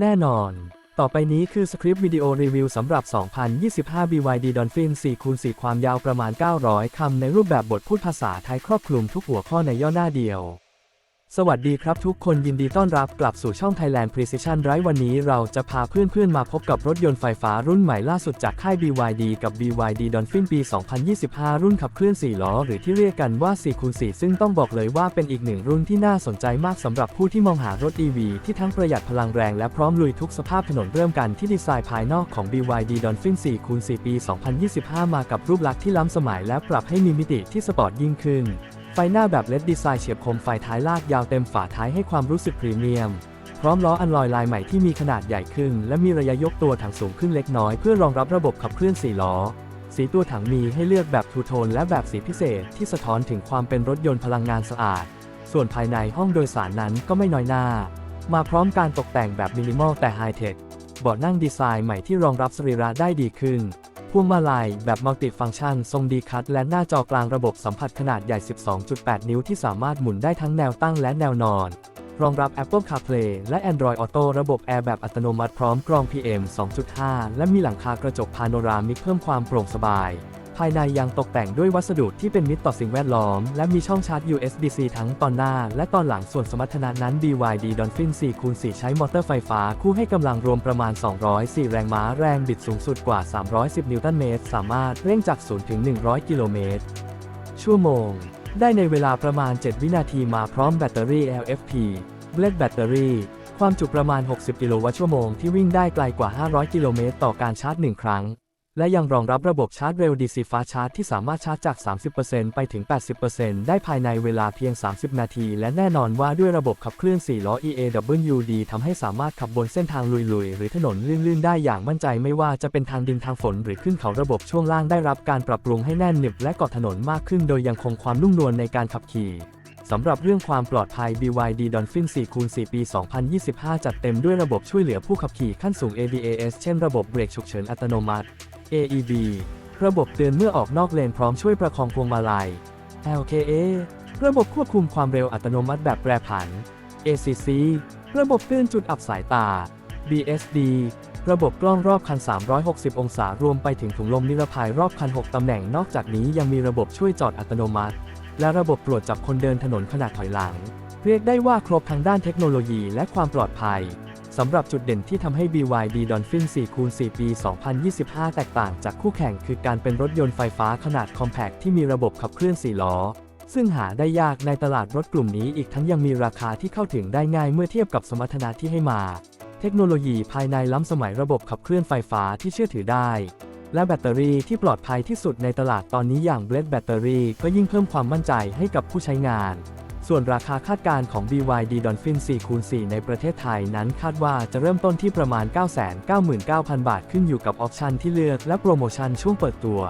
แน่นอน ต่อไปนี้คือสคริปต์วิดีโอรีวิวสำหรับ 2025 BYD Dolphin 4คูณ4ความยาวประมาณ 900 คำในรูปแบบบทพูดภาษาไทยครอบคลุมทุกหัวข้อในย่อหน้าเดียว สวัสดีครับทุกคนยินดีต้อนรับกลับสู่ช่อง Thailand Precision Drive วันนี้เราจะพาเพื่อนๆมาพบกับรถยนต์ไฟฟ้ารุ่นใหม่ล่าสุดจากค่าย BYD กับ BYD Dolphin ปี 2025 รุ่นขับเคลื่อน 4 ล้อ หรือที่เรียกกันว่า 4x4 ซึ่งต้องบอกเลยว่าเป็นอีกหนึ่งรุ่นที่น่าสนใจมากสำหรับผู้ที่มองหารถ EV ที่ทั้งประหยัดพลังแรงและพร้อมลุยทุกสภาพถนนเริ่มกันที่ดีไซน์ภายนอกของ BYD Dolphin 4x4 ปี 2025 มากับรูปลักษณ์ที่ล้ำสมัยและปรับให้มีมิติที่สปอร์ตยิ่งขึ้น ฟหน้าแบบเลดดีไซน์เฉียบคมไฟท้ายลากยาวเต็มฝาท้ายให้ความรู้สึกพรีเมียม พร้อมล้ออันลอยลายใหม่ที่มีขนาดใหญ่ขึ้น และมีระยะยกตัวถังสูงขึ้นเล็กน้อยเพื่อรองรับระบบขับเคลื่อน4ล้อ สีตัวถังมีให้เลือกแบบทูโทนและแบบสีพิเศษที่สะท้อนถึงความเป็นรถยนต์พลังงานสะอาด ส่วนภายในห้องโดยสารนั้นก็ไม่น้อยหน้า มาพร้อมการตกแต่งแบบมินิมอลแต่ไฮเทคเบาะนั่งดีไซน์ใหม่ที่รองรับสรีระได้ดีขึ้น พวงมาลัยแบบมัลติฟังก์ชันทรงดีคัตและหน้าจอกลางระบบสัมผัสขนาดใหญ่ 12.8 นิ้วที่สามารถหมุนได้ทั้งแนวตั้งและแนวนอน รองรับ Apple CarPlay และ Android Auto ระบบแอร์แบบอัตโนมัติพร้อมกรอง PM 2.5 และมีหลังคากระจกพาโนรามิกเพิ่มความโปร่งสบาย ภายในยังตกแต่งด้วยวัสดุที่เป็นมิตรต่อสิ่งแวดล้อม และมีช่องชาร์จ USB-C ทั้งตอนหน้า และตอนหลังส่วนสมรรถนะนั้น BYD Dolphin 4คูณ4ใช้มอเตอร์ไฟฟ้า คู่ให้กำลังรวมประมาณ 204 แรงม้าแรงบิดสูงสุดกว่า 310 นิวตันเมตร สามารถเร่งจาก 0 ถึง 100 กิโลเมตร ชั่วโมง ได้ในเวลาประมาณ 7 วินาทีมาพร้อมแบตเตอรี่ LFP Blade Battery ความจุประมาณ 60 กิโลวัตต์ชั่วโมงที่วิ่งได้ไกลกว่า 500 กิโลเมตรต่อการชาร์จ 1 ครั้ง และยังรองรับระบบชาร์จเร็ว DC Fast Charge ที่สามารถชาร์จจาก 30%ไปถึง 80%ได้ภายในเวลาเพียง 30 นาที และแน่นอนว่าด้วยระบบขับเคลื่อน 4 ล้อ EAWD ทำให้สามารถขับบนเส้นทางลุยๆ หรือถนนลื่นๆ ได้อย่างมั่นใจไม่ว่าจะเป็นทางดินทางฝน หรือขึ้นเขาระบบช่วงล่างได้รับการปรับปรุงให้แน่นหนึบและเกาะถนนมากขึ้น โดยยังคงความนุ่มนวลในการขับขี่สำหรับเรื่องความปลอดภัย BYD Dolphin 4คูณ4ปี 2025 จัดเต็มด้วยระบบช่วยเหลือผู้ขับขี่ขั้นสูง ABAS เช่นระบบเบรกฉุกเฉินอัตโนมัติ AEB ระบบเตือนเมื่อออกนอกเลนพร้อมช่วยประคองพวงมาลัย LKA ระบบควบคุมความเร็วอัตโนมัติแบบแปรผัน ACC ระบบเตือนจุดอับสายตา BSD ระบบกล้องรอบคัน 360 องศารวมไปถึงถุงลมนิรภัยรอบคัน 6 ตำแหน่ง นอกจากนี้ยังมีระบบช่วยจอดอัตโนมัติ และระบบตรวจจับคนเดินถนนขณะถอยหลัง เรียกได้ว่าครบทั้งด้านเทคโนโลยีและความปลอดภัย สำหรับจุดเด่นที่ทำให้ BYD Dolphin 4 คูณ4ปี 2025 แตกต่างจากคู่แข่งคือการเป็นรถยนต์ไฟฟ้าขนาดคอมแพคที่มีระบบขับเคลื่อน 4 ล้อ ซึ่งหาได้ยากในตลาดรถกลุ่มนี้อีกทั้งยังมีราคาที่เข้าถึงได้ง่ายเมื่อเทียบกับสมรรถนะที่ให้มา เทคโนโลยีภายในล้ำสมัยระบบขับเคลื่อนไฟฟ้าที่เชื่อถือได้ และแบตเตอรี่ที่ปลอดภัยที่สุดในตลาดตอนนี้อย่าง Blade Battery ก็ยิ่งเพิ่มความมั่นใจให้กับผู้ใช้งาน ส่วนราคาคาดการณ์ของ BYD Dolphin 4 คูณ 4 ในประเทศไทยนั้นคาดว่าจะเริ่มต้นที่ประมาณ 999,000 บาทขึ้นอยู่กับออปชันที่เลือกและโปรโมชั่นช่วงเปิดตัว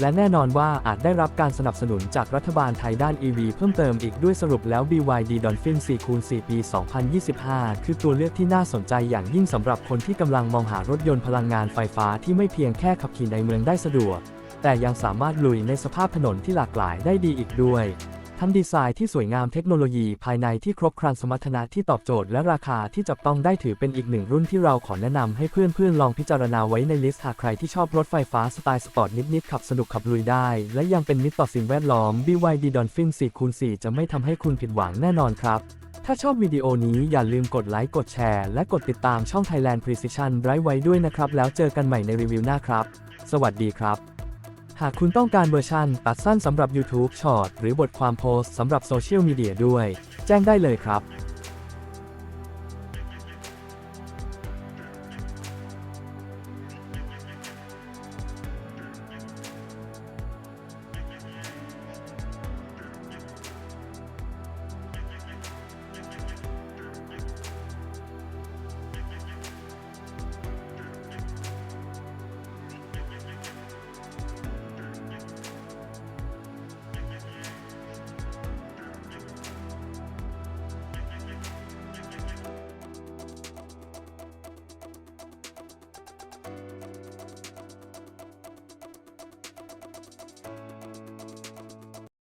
และแน่นอนว่าอาจได้รับการสนับสนุนจากรัฐบาลไทยด้าน EV เพิ่มเติมอีกด้วยสรุปแล้ว BYD Dolphin 4 คูณ 4 ปี 2025 คือตัวเลือกที่น่าสนใจอย่างยิ่งสำหรับคนที่กำลังมองหารถยนต์พลังงานไฟฟ้าที่ไม่เพียงแค่ขับขี่ในเมืองได้สะดวก แต่ยังสามารถลุยในสภาพถนนที่หลากหลายได้ดีอีกด้วย ทั้งดีไซน์ที่สวยงามเทคโนโลยีภายในที่ครบครันสมรรถนะที่ตอบโจทย์และราคาที่จับต้องได้ถือเป็นอีกหนึ่งรุ่นที่เราขอแนะนำให้เพื่อนๆ ลองพิจารณาไว้ในลิสต์หากใครที่ชอบรถไฟฟ้าสไตล์สปอร์ตนิดๆ ขับสนุกขับลุยได้ และยังเป็นมิตรต่อสิ่งแวดล้อม BYD Dolphin 4คูณ4จะไม่ทำให้คุณผิดหวังแน่นอนครับถ้าชอบวิดีโอนี้อย่าลืมกดไลค์กดแชร์ และกดติดตามช่อง Thailand Precision ไว้ไว้ด้วยนะครับ แล้วเจอกันใหม่ในรีวิวหน้าครับ สวัสดีครับ หากคุณต้องการเวอร์ชันตัดสั้นสำหรับ YouTube Short หรือบทความโพสต์สำหรับโซเชียลมีเดียด้วย แจ้งได้เลยครับ